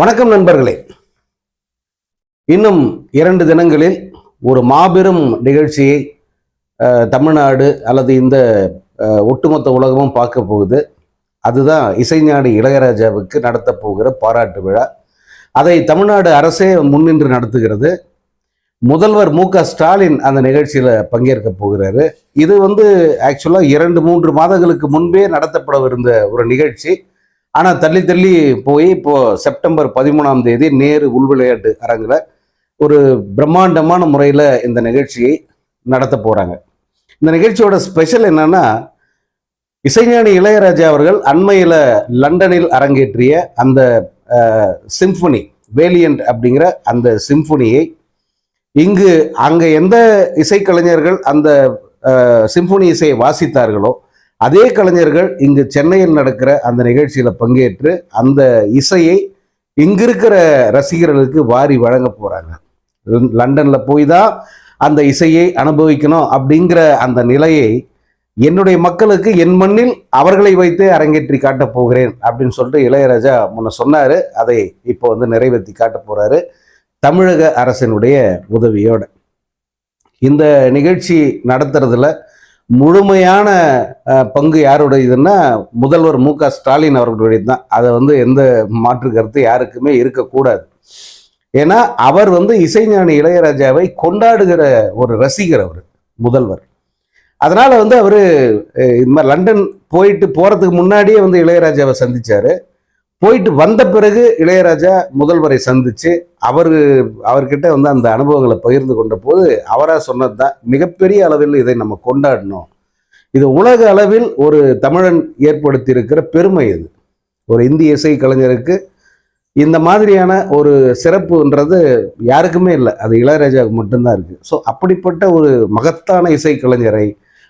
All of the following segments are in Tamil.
வணக்கம் நண்பர்களே. இன்னும் இரண்டு தினங்களில் ஒரு மாபெரும் நிகழ்ச்சியை தமிழ்நாடு அல்லது இந்த ஒட்டுமொத்த உலகமும் பார்க்க போகுது. அதுதான் இசைஞானி இளையராஜாவுக்கு நடத்த போகிற பாராட்டு விழா. அதை தமிழ்நாடு அரசே முன்னின்று நடத்துகிறது. முதல்வர் மு க ஸ்டாலின் அந்த நிகழ்ச்சியில் பங்கேற்க போகிறாரு. இது வந்து ஆக்சுவலாக இரண்டு மூன்று மாதங்களுக்கு முன்பே நடத்தப்படவிருந்த ஒரு நிகழ்ச்சி. ஆனால் தள்ளி தள்ளி போய் இப்போது செப்டம்பர் பதிமூணாம் தேதி நேரு உள்விளையாட்டு அரங்கில் ஒரு பிரம்மாண்டமான முறையில் இந்த நிகழ்ச்சியை நடத்த போகிறாங்க இந்த நிகழ்ச்சியோட ஸ்பெஷல் என்னன்னா இசைஞானி இளையராஜா அவர்கள் அண்மையில் லண்டனில் அரங்கேற்றிய அந்த சிம்ஃபனி வேலியன்ட் அப்படிங்கிற அந்த சிம்ஃபனியை இங்கு அங்கே எந்த இசைக்கலைஞர்கள் அந்த சிம்ஃபனி இசையை வாசித்தார்களோ அதே கலைஞர்கள் இங்கு சென்னையில் நடக்கிற அந்த நிகழ்ச்சியில் பங்கேற்று அந்த இசையை இங்கிருக்கிற ரசிகர்களுக்கு வாரி வழங்க போகிறாங்க லண்டனில் போய் தான் அந்த இசையை அனுபவிக்கணும் அப்படிங்கிற அந்த நிலையை என்னுடைய மக்களுக்கு என் மண்ணில் அவர்களை வைத்தே அரங்கேற்றி காட்டப் போகிறேன் அப்படின்னு சொல்லிட்டு இளையராஜா முன்ன சொன்னாரு. அதை இப்போ வந்து நிறைவேற்றி காட்ட போறாரு தமிழக அரசினுடைய உதவியோடு. இந்த நிகழ்ச்சி நடத்துறதுல முழுமையான பங்கு யாருடையதுன்னா முதல்வர் மு க ஸ்டாலின் அவர்களுடையது தான் அதை வந்து எந்த மாற்று கருத்து யாருக்குமே இருக்கக்கூடாது. ஏன்னா அவர் வந்து இசைஞானி இளையராஜாவை கொண்டாடுகிற ஒரு ரசிகர் அவர் முதல்வர். அதனால் வந்து அவர் இந்த மாதிரி லண்டன் போயிட்டு போகிறதுக்கு முன்னாடியே வந்து இளையராஜாவை சந்தித்தார் போயிட்டு வந்த பிறகு இளையராஜா முதல்வரை சந்திச்சு அவர் அவர்கிட்ட வந்து அந்த அனுபவங்களை பகிர்ந்து கொண்ட போது அவராக சொன்னது தான் மிகப்பெரிய அளவில் இதை நம்ம கொண்டாடணும். இது உலக அளவில் ஒரு தமிழன் ஏற்படுத்தியிருக்கிற பெருமை இது. ஒரு இந்திய இசை கலைஞருக்கு இந்த மாதிரியான ஒரு சிறப்புன்றது யாருக்குமே இல்லை அது இளையராஜாவுக்கு மட்டும்தான் இருக்குது ஸோ அப்படிப்பட்ட ஒரு மகத்தான இசை கலைஞரை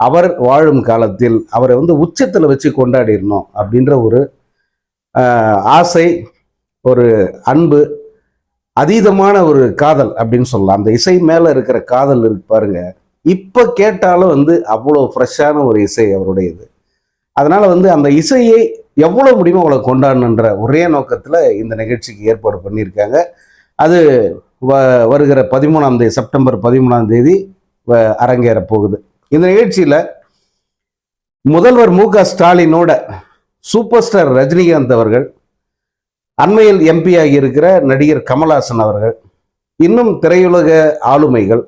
அவர் வாழும் காலத்தில் அவரை வந்து உச்சத்தில் வச்சு கொண்டாடிடணும் அப்படின்ற ஒரு ஆசை ஒரு அன்பு அதீதமான ஒரு காதல் அப்படின்னு சொல்லலாம். அந்த இசை மேலே இருக்கிற காதல் இருக்கு பாருங்க. இப்போ கேட்டாலும் வந்து அவ்வளோ ஃப்ரெஷ்ஷான ஒரு இசை அவருடையது. அதனால வந்து அந்த இசையை எவ்வளோ முடியுமோ அவ்வளோ கொண்டாடணுன்ற ஒரே நோக்கத்தில் இந்த நிகழ்ச்சிக்கு ஏற்பாடு பண்ணியிருக்காங்க. அது வ- வருகிற பதிமூணாம் தேதி செப்டம்பர் பதிமூணாம் தேதி வ- அரங்கேற போகுது. இந்த நிகழ்ச்சியில் முதல்வர் மு க ஸ்டாலினோட சூப்பர் ஸ்டார் ரஜினிகாந்த் அவர்கள் அண்மையில் எம்பி ஆகியிருக்கிற நடிகர் கமல்ஹாசன் அவர்கள் இன்னும் திரையுலக ஆளுமைகள்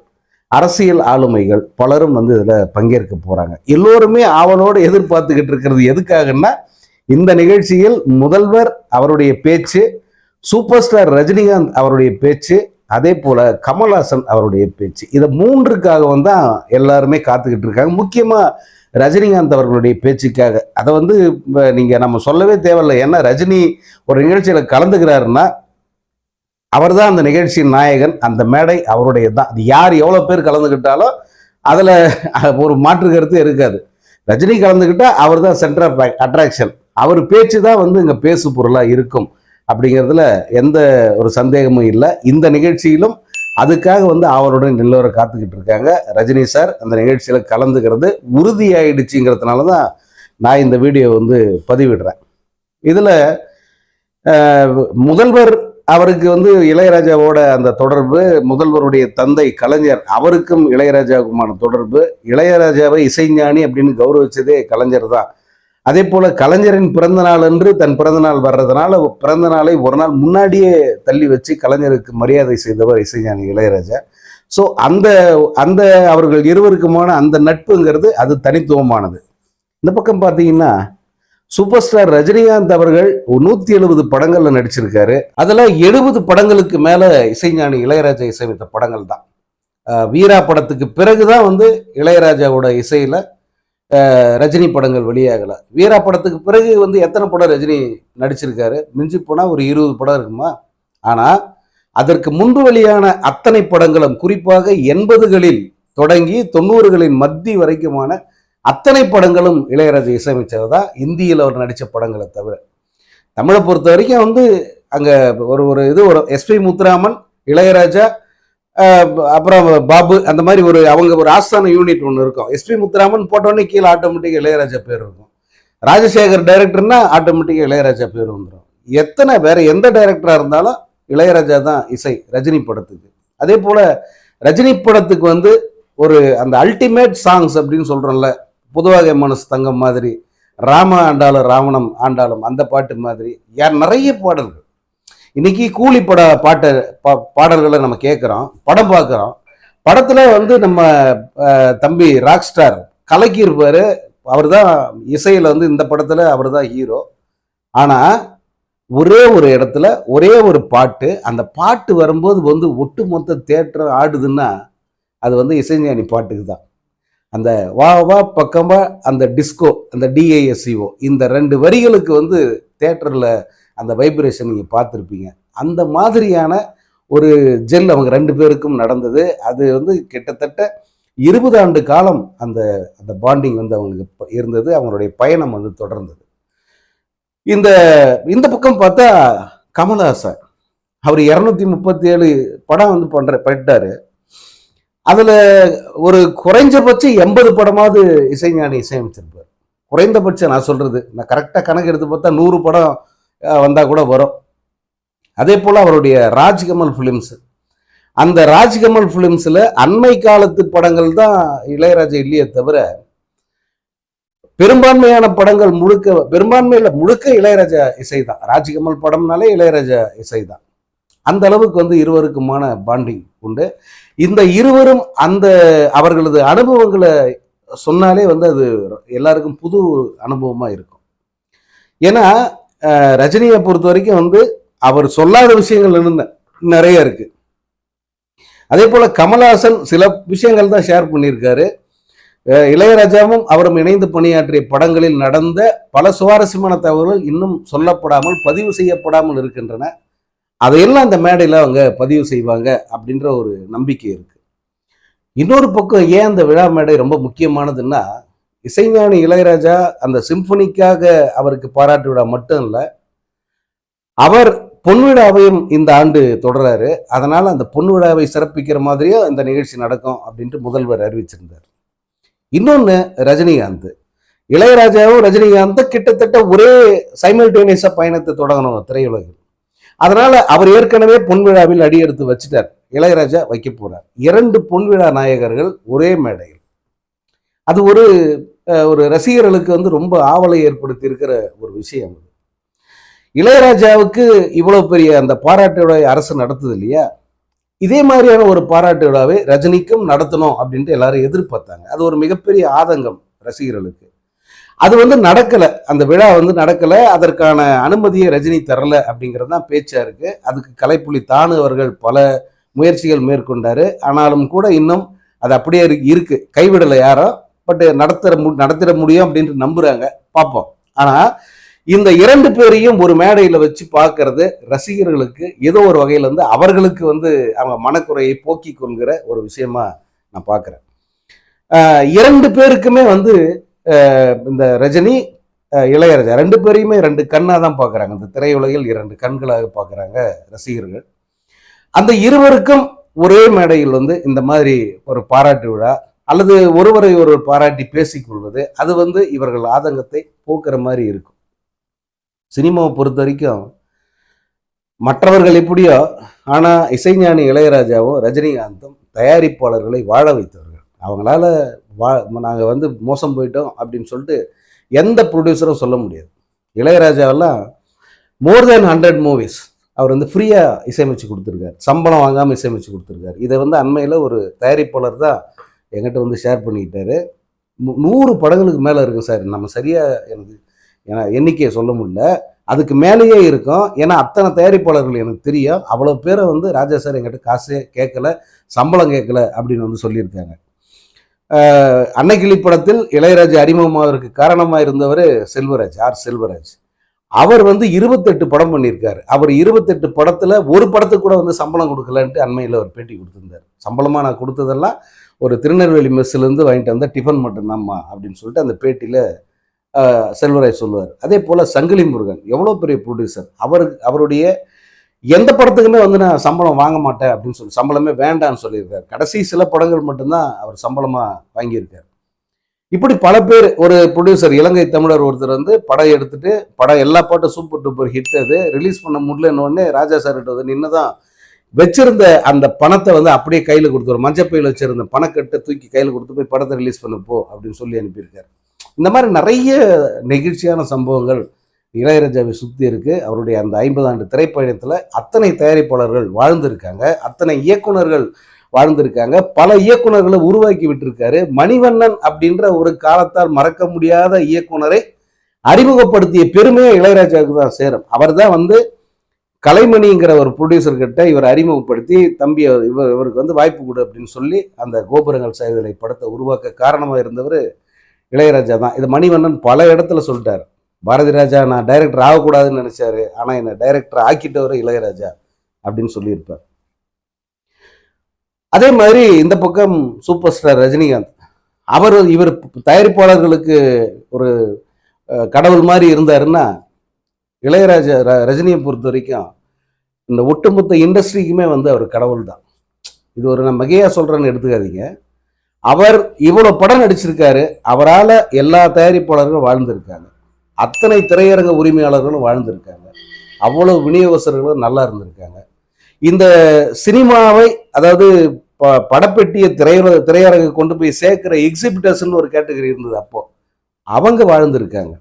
அரசியல் ஆளுமைகள் பலரும் வந்து இதில் பங்கேற்க போகிறாங்க எல்லோருமே ஆவலோடு எதிர்பார்த்துக்கிட்டு இருக்கிறது எதுக்காகன்னா இந்த நிகழ்ச்சியில் முதல்வர் அவருடைய பேச்சு சூப்பர் ஸ்டார் ரஜினிகாந்த் அவருடைய பேச்சு அதே போல் கமல்ஹாசன் அவருடைய பேச்சு. இதை மூன்றுக்காகவும் தான் எல்லாருமே காத்துக்கிட்டு இருக்காங்க. முக்கியமாக ரஜினிகாந்த் அவர்களுடைய பேச்சுக்காக. அதை வந்து இப்போ நீங்கள் நம்ம சொல்லவே தேவையில்லை. ஏன்னா ரஜினி ஒரு நிகழ்ச்சியில் கலந்துக்கிறாருன்னா அவர் தான் அந்த நிகழ்ச்சியின் நாயகன். அந்த மேடை அவருடைய தான் அது யார் எவ்வளோ பேர் கலந்துக்கிட்டாலும் அதில் ஒரு மாற்று கருத்து இருக்காது. ரஜினி கலந்துக்கிட்டால் அவர் தான் சென்டர் ஆஃப் அட்ராக்ஷன் அவர் பேச்சு தான் வந்து இங்கே பேசு பொருளாக இருக்கும். அப்படிங்கிறதுல எந்த ஒரு சந்தேகமும் இல்லை. இந்த நிகழ்ச்சியிலும் அதுக்காக வந்து அவருடன் எல்லோரும் காத்துக்கிட்டு இருக்காங்க ரஜினி சார் அந்த நிகழ்ச்சியில் கலந்துக்கிறது உறுதியாயிடுச்சுங்கிறதுனால தான் நான் இந்த வீடியோ வந்து பதிவிடுறேன். இதில் முதல்வர் அவருக்கு வந்து இளையராஜாவோட அந்த தொடர்பு முதல்வருடைய தந்தை கலைஞர் அவருக்கும் இளையராஜாவுக்குமான தொடர்பு இளையராஜாவை இசைஞானி அப்படின்னு கௌரவிச்சதே கலைஞர் தான் அதே போல கலைஞரின் பிறந்த நாள் அன்று தன் பிறந்த நாள் வர்றதுனால பிறந்த நாளை ஒரு நாள் முன்னாடியே தள்ளி வச்சு கலைஞருக்கு மரியாதை செய்தவர் இசைஞானி இளையராஜா. ஸோ அந்த அந்த அவர்கள் இருவருக்குமான அந்த நட்புங்கிறது அது தனித்துவமானது. இந்த பக்கம் பார்த்தீங்கன்னா சூப்பர் ஸ்டார் ரஜினிகாந்த் அவர்கள் நூத்தி எழுபது படங்கள்ல நடிச்சிருக்காரு. அதெல்லாம் எழுபது படங்களுக்கு மேல இசைஞானி இளையராஜா இசையமைத்த படங்கள் தான் வீரா படத்துக்கு பிறகுதான் வந்து இளையராஜாவோட இசையில ரஜினி படங்கள் வெளியாகலை. வீரா படத்துக்கு பிறகு வந்து எத்தனை படம் ரஜினி நடிச்சிருக்காரு? மிஞ்சி போனால் ஒரு இருபது படம் இருக்குமா? ஆனால் அதற்கு முன்பு வெளியான அத்தனை படங்களும் குறிப்பாக எண்பதுகளில் தொடங்கி தொண்ணூறுகளின் மத்தி வரைக்குமான அத்தனை படங்களும் இளையராஜா இசையமைச்சது தான். இந்தியில் அவர் நடித்த படங்களை தவிர. தமிழை பொறுத்த வரைக்கும் வந்து அங்கே ஒரு ஒரு இது ஒரு எஸ்பி முத்துராமன் இளையராஜா அப்புறம் பாபு அந்த மாதிரி ஒரு அவங்க ஒரு ஆஸ்தான யூனிட் ஒன்று இருக்கும். எஸ்பி முத்துராமன் போட்டோடனே கீழே ஆட்டோமேட்டிக்காக இளையராஜா பேர் இருக்கும். ராஜசேகர் டைரக்டர்னா ஆட்டோமேட்டிக்காக இளையராஜா பேர் வந்துடும் எத்தனை வேற எந்த டைரக்டராக இருந்தாலும் இளையராஜா தான் இசை ரஜினி படத்துக்கு அதே போல் ரஜினி படத்துக்கு வந்து ஒரு அந்த அல்டிமேட் சாங்ஸ் அப்படின்னு சொல்கிறோம்ல புதுவாக மனசு தங்கம் மாதிரி ராம ஆண்டாலும் ராவணம் ஆண்டாலும் அந்த பாட்டு மாதிரி யார் நிறைய பாடல்கள். இன்னைக்கு கூலி பட பாட்ட பா- பாடல்களை நம்ம கேட்குறோம் படம் பார்க்குறோம் படத்தில் வந்து நம்ம தம்பி ராக் ஸ்டார் கலக்கி இருப்பார். அவர் தான் இசையில் வந்து இந்த படத்தில் அவர் தான் ஹீரோ ஆனால் ஒரே ஒரு இடத்துல ஒரே ஒரு பாட்டு அந்த பாட்டு வரும்போது வந்து ஒட்டு மொத்த தேட்டர் ஆடுதுன்னா அது வந்து இசைஞானி பாட்டுக்கு தான் அந்த வா வா பக்கமாக அந்த டிஸ்கோ அந்த டிஏஎஸ்சிஓ இந்த ரெண்டு வரிகளுக்கு வந்து தேட்டரில் அந்த வைப்ரேஷன் நீங்கள் பார்த்துருப்பீங்க. அந்த மாதிரியான ஒரு ஜெல் அவங்க ரெண்டு பேருக்கும் நடந்தது. அது வந்து கிட்டத்தட்ட இருபது ஆண்டு காலம் அந்த அந்த பாண்டிங் வந்து அவங்களுக்கு இருந்தது. அவங்களுடைய பயணம் வந்து தொடர்ந்தது. இந்த இந்த பக்கம் பார்த்தா கமல்ஹாசன். அவர் இரநூத்தி முப்பத்தி ஏழு படம் வந்து பண்ணுற பண்ணிட்டாரு. அதில் ஒரு குறைஞ்சபட்சம் எண்பது படமாவது இசைஞானி இசையமைச்சிருப்பார். குறைந்தபட்சம் நான் சொல்கிறது நான் கரெக்டாக கணக்கு எடுத்து பார்த்தா நூறு படம் வந்தால் கூட வரும். அதே போல் அவருடைய ராஜ்கமல் ஃபிலிம்ஸ் அந்த ராஜ்கமல் ஃபிலிம்ஸில் அண்மை காலத்து படங்கள் தான் இளையராஜா இல்லையே தவிர பெரும்பான்மையான படங்கள் முழுக்க பெரும்பான்மையில் முழுக்க இளையராஜா இசை தான். ராஜ்கமல் படம்னாலே இளையராஜா இசை தான். அந்த அளவுக்கு வந்து இருவருக்குமான பாண்டிங் உண்டு. இந்த இருவரும் அந்த அவர்களது அனுபவங்களை சொன்னாலே வந்து அது எல்லாருக்கும் புது அனுபவமாக இருக்கும். ஏன்னா ரஜினியை பொறுத்த வரைக்கும் வந்து அவர் சொல்லாத விஷயங்கள் இன்னும் நிறைய இருக்கு. அதே போல கமல்ஹாசன் சில விஷயங்கள் தான் ஷேர் பண்ணியிருக்காரு. இளையராஜாவும் அவரும் இணைந்து பணியாற்றிய படங்களில் நடந்த பல சுவாரஸ்யமான தகவல்கள் இன்னும் சொல்லப்படாமல் பதிவு செய்யப்படாமல் இருக்கின்றன. அதையெல்லாம் அந்த மேடையில் அவங்க பதிவு செய்வாங்க அப்படின்ற ஒரு நம்பிக்கை இருக்கு. இன்னொரு பக்கம் ஏன் அந்த விழா மேடை ரொம்ப முக்கியமானதுன்னா இசைஞானி இளையராஜா அந்த சிம்பனிக்காக அவருக்கு பாராட்டு விழா மட்டும் இல்லை அவர் பொன் விழாவையும் இந்த ஆண்டு தொடர்றாரு. அதனால் அந்த பொன் விழாவை சிறப்பிக்கிற மாதிரியே அந்த நிகழ்ச்சி நடக்கும் அப்படின்ட்டு முதல்வர் அறிவிச்சிருந்தார். இன்னொன்று ரஜினிகாந்த். இளையராஜாவும் ரஜினிகாந்தும் கிட்டத்தட்ட ஒரே சைமல்டேனியஸாக பயணத்தை தொடங்கணும் திரையுலகில். அதனால் அவர் ஏற்கனவே பொன் விழாவில் அடியெடுத்து வச்சுட்டார். இளையராஜா வைக்க போகிறார் இரண்டு பொன் விழா நாயகர்கள் ஒரே மேடையில். அது ஒரு ஒரு ரசிகர்களுக்கு வந்து ரொம்ப ஆவலை ஏற்படுத்தி இருக்கிற ஒரு விஷயம் அது. இளையராஜாவுக்கு இவ்வளோ பெரிய அந்த பாராட்டு விழாவை அரசு நடத்துது இல்லையா? இதே மாதிரியான ஒரு பாராட்டு விழாவை ரஜினிக்கும் நடத்தணும் அப்படின்ட்டு எல்லாரும் எதிர்பார்த்தாங்க. அது ஒரு மிகப்பெரிய ஆதங்கம் ரசிகர்களுக்கு. அது வந்து நடக்கலை. அந்த விழா வந்து நடக்கலை. அதற்கான அனுமதியை ரஜினி தரல அப்படிங்கிறது தான் பேச்சாக இருக்கு. அதுக்கு கலைப்புலி தானு அவர்கள் பல முயற்சிகள் மேற்கொண்டார். ஆனாலும் கூட இன்னும் அது அப்படியே இருக்கு- இருக்கு. கைவிடலை யாரும். பட் நடத்துற மு நடத்திட முடியும் அப்படின்ட்டு நம்புறாங்க. பார்ப்போம். ஆனால் இந்த இரண்டு பேரையும் ஒரு மேடையில் வச்சு பார்க்கறது ரசிகர்களுக்கு ஏதோ ஒரு வகையில் வந்து அவர்களுக்கு வந்து அவங்க மனக்குறையை போக்கி கொள்கிற ஒரு விஷயமா நான் பார்க்குறேன். இரண்டு பேருக்குமே வந்து இந்த ரஜினி இளையராஜா ரெண்டு பேரையுமே ரெண்டு கண்ணாக தான் பார்க்குறாங்க. இந்த திரையுலகில் இரண்டு கண்களாக பார்க்குறாங்க ரசிகர்கள். அந்த இருவருக்கும் ஒரே மேடையில் வந்து இந்த மாதிரி ஒரு பாராட்டு விழா அல்லது ஒருவரை ஒருவர் பாராட்டி பேசிக்கொள்வது அது வந்து இவர்கள் ஆதங்கத்தை போக்குற மாதிரி இருக்கும். சினிமாவை பொறுத்த வரைக்கும் மற்றவர்கள் எப்படியோ ஆனால் இசைஞானி இளையராஜாவும் ரஜினிகாந்தும் தயாரிப்பாளர்களை வாழ வைத்தவர்கள். அவங்களால வா நாங்கள் வந்து மோசம் போயிட்டோம் அப்படின்னு சொல்லிட்டு எந்த ப்ரொடியூசரும் சொல்ல முடியாது. இளையராஜாவெல்லாம் மோர் தென் ஹண்ட்ரட் மூவிஸ் அவர் வந்து ஃப்ரீயாக இசையமைச்சு கொடுத்துருக்காரு. சம்பளம் வாங்காமல் இசையமைச்சு கொடுத்துருக்கார். இதை வந்து அண்மையில் ஒரு தயாரிப்பாளர் தான் என்கிட்ட வந்து ஷேர் பண்ணிக்கிட்டாரு. நூறு படங்களுக்கு மேலே இருக்கும் சார் நம்ம சரியாக எனக்கு ஏன்னா எண்ணிக்கையை சொல்ல முடியல. அதுக்கு மேலேயே இருக்கும். ஏன்னா அத்தனை தயாரிப்பாளர்கள் எனக்கு தெரியும். அவ்வளோ பேரை வந்து ராஜா சார் என்கிட்ட காசே கேட்கல சம்பளம் கேட்கல அப்படின்னு வந்து சொல்லியிருக்காங்க. அன்னைக்கிளி படத்தில் இளையராஜா அறிமுகமாவதற்கு காரணமாக இருந்தவர் செல்வராஜ் ஆர் செல்வராஜ். அவர் வந்து இருபத்தெட்டு படம் பண்ணியிருக்காரு. அவர் இருபத்தெட்டு படத்தில் ஒரு படத்துக்கு கூட வந்து சம்பளம் கொடுக்கலன்ட்டு அண்மையில் அவர் பேட்டி கொடுத்துருந்தார். சம்பளமாக நான் கொடுத்ததெல்லாம் ஒரு திருநெல்வேலி மெஸ்ஸில் இருந்து வாங்கிட்டு வந்தால் டிஃபன் மட்டும்தாம்மா அப்படின்னு சொல்லிட்டு அந்த பேட்டியில் செல்வராய் சொல்லுவார். அதே போல் சங்கிலி முருகன் எவ்வளோ பெரிய ப்ரொடியூசர் அவருக்கு அவருடைய எந்த படத்துக்குமே வந்து நான் சம்பளம் வாங்க மாட்டேன் அப்படின்னு சொல்லி சம்பளமே வேண்டாம்னு சொல்லியிருக்காரு. கடைசி சில படங்கள் மட்டும்தான் அவர் சம்பளமாக வாங்கியிருக்கார். இப்படி பல பேர் ஒரு ப்ரொடியூசர் இலங்கை தமிழர் ஒருத்தர் வந்து படம் எடுத்துட்டு படம் எல்லா பாட்டும் சூப்பர் டூப்பர் ஹிட் அது ரிலீஸ் பண்ண முடியலன்னு உடனே ராஜா சார்கிட்ட வந்து நின்று தான் வச்சிருந்த அந்த பணத்தை வந்து அப்படியே கையில் கொடுத்துரு மஞ்சப்பையில் வச்சிருந்த பணக்கட்டை தூக்கி கையில் கொடுத்து போய் படத்தை ரிலீஸ் பண்ண போ அப்படின்னு சொல்லி அனுப்பியிருக்காரு. இந்த மாதிரி நிறைய நெகிழ்ச்சியான சம்பவங்கள் இளையராஜாவை சுற்றி இருக்கு. அவருடைய அந்த ஐம்பது ஆண்டு திரைப்பயணத்தில் அத்தனை தயாரிப்பாளர்கள் வாழ்ந்திருக்காங்க. அத்தனை இயக்குனர்கள் வாழ்ந்திருக்காங்க. பல இயக்குனர்களை உருவாக்கி விட்டுருக்காரு. மணிவண்ணன் அப்படின்ற ஒரு காலத்தால் மறக்க முடியாத இயக்குனரை அறிமுகப்படுத்திய பெருமையை இளையராஜாவுக்கு தான் சேரும். அவர் தான் வந்து கலைமணிங்கிற ஒரு ப்ரொடியூசர் கிட்ட இவர் அறிமுகப்படுத்தி தம்பி இவர் இவருக்கு வந்து வாய்ப்பு கொடு அப்படின்னு சொல்லி அந்த கோபுரங்கள் செய்தலை படத்தை உருவாக்க காரணமாக இருந்தவர் இளையராஜா தான். இது மணிவண்ணன் பல இடத்துல சொல்லிட்டார். பாரதி ராஜா நான் டைரக்டர் ஆகக்கூடாதுன்னு நினைச்சாரு. ஆனால் என்னை டைரக்டர் ஆக்கிட்டவர் இளையராஜா அப்படின்னு சொல்லியிருப்பார். அதே மாதிரி இந்த பக்கம் சூப்பர் ஸ்டார் ரஜினிகாந்த். அவர் இவர் தயாரிப்பாளர்களுக்கு ஒரு கடவுள் மாதிரி இருந்தாருன்னா இளையராஜா ர- ரஜினியை பொறுத்த வரைக்கும் இந்த ஒட்டுமொத்த இண்டஸ்ட்ரிக்குமே வந்து அவர் கடவுள் தான் இது ஒரு நான் மகையாக சொல்கிறேன்னு எடுத்துக்காதீங்க. அவர் இவ்வளோ படம் நடிச்சிருக்காரு. அவரால் எல்லா தயாரிப்பாளர்களும் வாழ்ந்திருக்காங்க. அத்தனை திரையரங்க உரிமையாளர்களும் வாழ்ந்திருக்காங்க. அவ்வளோ விநியோகஸ்தர்களும் நல்லா இருந்திருக்காங்க. இந்த சினிமாவை அதாவது ப- படப்பெட்டியை திரையர திரையரங்கு கொண்டு போய் சேர்க்குற எக்ஸிபிட்டர்ஸ்னு ஒரு கேட்டகரி இருந்தது அப்போது அவங்க வாழ்ந்திருக்காங்க.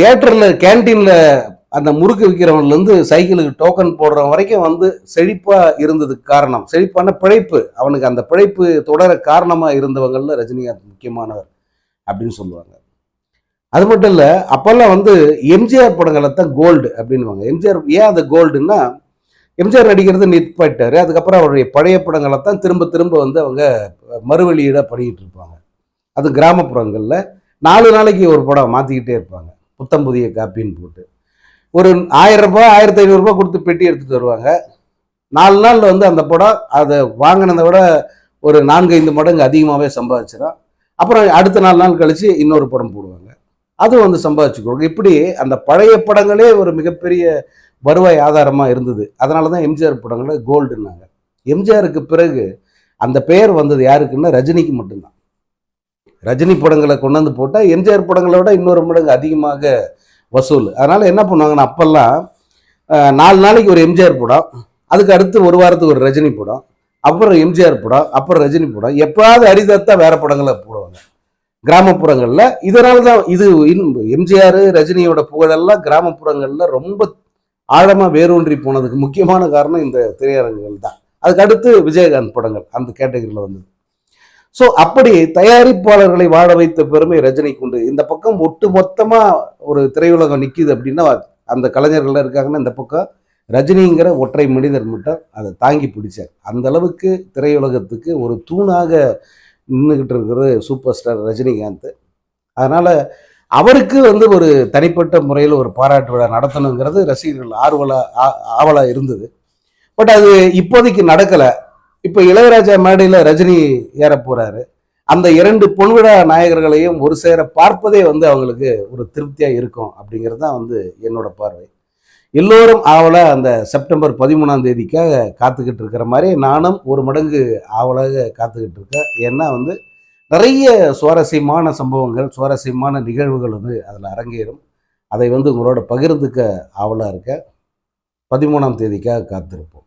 தேட்டரில் கேன்டீனில் அந்த முறுக்கு விற்கிறவன்லேருந்து சைக்கிளுக்கு டோக்கன் போடுறவன் வரைக்கும் வந்து செழிப்பாக இருந்ததுக்கு காரணம். செழிப்பான பிழைப்பு. அவனுக்கு அந்த பிழைப்பு தொடர காரணமாக இருந்தவங்கள்ல ரஜினிகாந்த் முக்கியமானவர் அப்படின்னு சொல்லுவாங்க. அது மட்டும் இல்லை அப்போல்லாம் வந்து எம்ஜிஆர் படங்களை தான் கோல்டு அப்படின்னுவாங்க. எம்ஜிஆர் ஏன் அது கோல்டுன்னா எம்ஜிஆர் நடிக்கிறது நிற்பாட்டார் அதுக்கப்புறம் அவருடைய பழைய படங்களை தான் திரும்ப திரும்ப வந்து அவங்க மறுவெளியிட பண்ணிக்கிட்டு இருப்பாங்க. அது கிராமப்புறங்களில் நாலு நாளைக்கு ஒரு படம் மாற்றிக்கிட்டே இருப்பாங்க. புத்தம் புதிய காப்பின்னு போட்டு. ஒரு ஆயிரம் ரூபாய் ஆயிரத்தி ஐநூறுரூபா கொடுத்து பெட்டி எடுத்துகிட்டு வருவாங்க. நாலு நாளில் வந்து அந்த படம் அதை வாங்கினதை விட ஒரு நான்கு ஐந்து மடங்கு அதிகமாகவே சம்பாதிச்சிடும். அப்புறம் அடுத்த நாலு நாள் கழித்து இன்னொரு படம் போடுவாங்க. அதுவும் வந்து சம்பாதிச்சுக்கோங்க இப்படி அந்த பழைய படங்களே ஒரு மிகப்பெரிய வருவாய் ஆதாரமாக இருந்தது. அதனால தான் எம்ஜிஆர் படங்களை கோல்டுன்னாங்க. எம்ஜிஆருக்கு பிறகு அந்த பெயர் வந்தது யாருக்குன்னா ரஜினிக்கு மட்டும்தான். ரஜினி படங்களை கொண்டு வந்து போட்டால் எம்ஜிஆர் படங்களை விட இன்னொரு மடங்கு அதிகமாக வசூல். அதனால் என்ன பண்ணுவாங்கன்னா அப்போல்லாம் நாலு நாளைக்கு ஒரு எம்ஜிஆர் படம் அதுக்கு அடுத்து ஒரு வாரத்துக்கு ஒரு ரஜினி படம் அப்புறம் எம்ஜிஆர் படம் அப்புறம் ரஜினி படம் எப்போயாவது அரிதத்தா வேற படங்களை போடுவாங்க. கிராமப்புறங்களில் இதனால தான் இது எம்ஜிஆர் ரஜினியோட புகழெல்லாம் கிராமப்புறங்களில் ரொம்ப ஆழமாக வேரூன்றி போனதுக்கு முக்கியமான காரணம் இந்த திரையரங்குகள் தான். அதுக்கு அடுத்து விஜயகாந்த் படங்கள் அந்த கேட்டகரியில் வந்தது. ஸோ அப்படி தயாரிப்பாளர்களை வாழ வைத்த பெருமை ரஜினிக்கு உண்டு இந்த பக்கம் ஒட்டு மொத்தமாக ஒரு திரையுலகம் நிற்கிது அப்படின்னா அந்த கலைஞர்கள் இருக்காங்கன்னா இந்த பக்கம் ரஜினிங்கிற ஒற்றை மனிதர் மட்டும் அதை தாங்கி பிடிச்சார். அந்த அளவுக்கு திரையுலகத்துக்கு ஒரு தூணாக நின்றுக்கிட்டு இருக்கிறது சூப்பர் ஸ்டார் ரஜினிகாந்த். அதனால் அவருக்கு வந்து ஒரு தனிப்பட்ட முறையில் ஒரு பாராட்டு விழா நடத்தணுங்கிறது ரசிகர்கள் ஆர்வலா ஆ- இருந்தது. பட் அது இப்போதைக்கு நடக்கலை. இப்போ இளையராஜா மேடையில் ரஜினி ஏற போறாரு. அந்த இரண்டு பொன்விழா நாயகர்களையும் ஒரு சேர பார்ப்பதே வந்து அவங்களுக்கு ஒரு திருப்தியாக இருக்கும் அப்படிங்கிறது தான் வந்து என்னோட பார்வை. எல்லோரும் ஆவலாக அந்த செப்டம்பர் பதிமூணாம் தேதிக்காக காத்துக்கிட்டு இருக்கிற மாதிரி நானும் ஒரு மடங்கு ஆவலாக காத்துக்கிட்டு இருக்கேன். ஏன்னா வந்து நிறைய சுவாரஸ்யமான சம்பவங்கள் சுவாரஸ்யமான நிகழ்வுகள் வந்து அதில் அரங்கேறும். அதை வந்து உங்களோட பகிர்ந்துக்க ஆவலாக இருக்க பதிமூணாம் தேதிக்காக காத்திருப்போம்.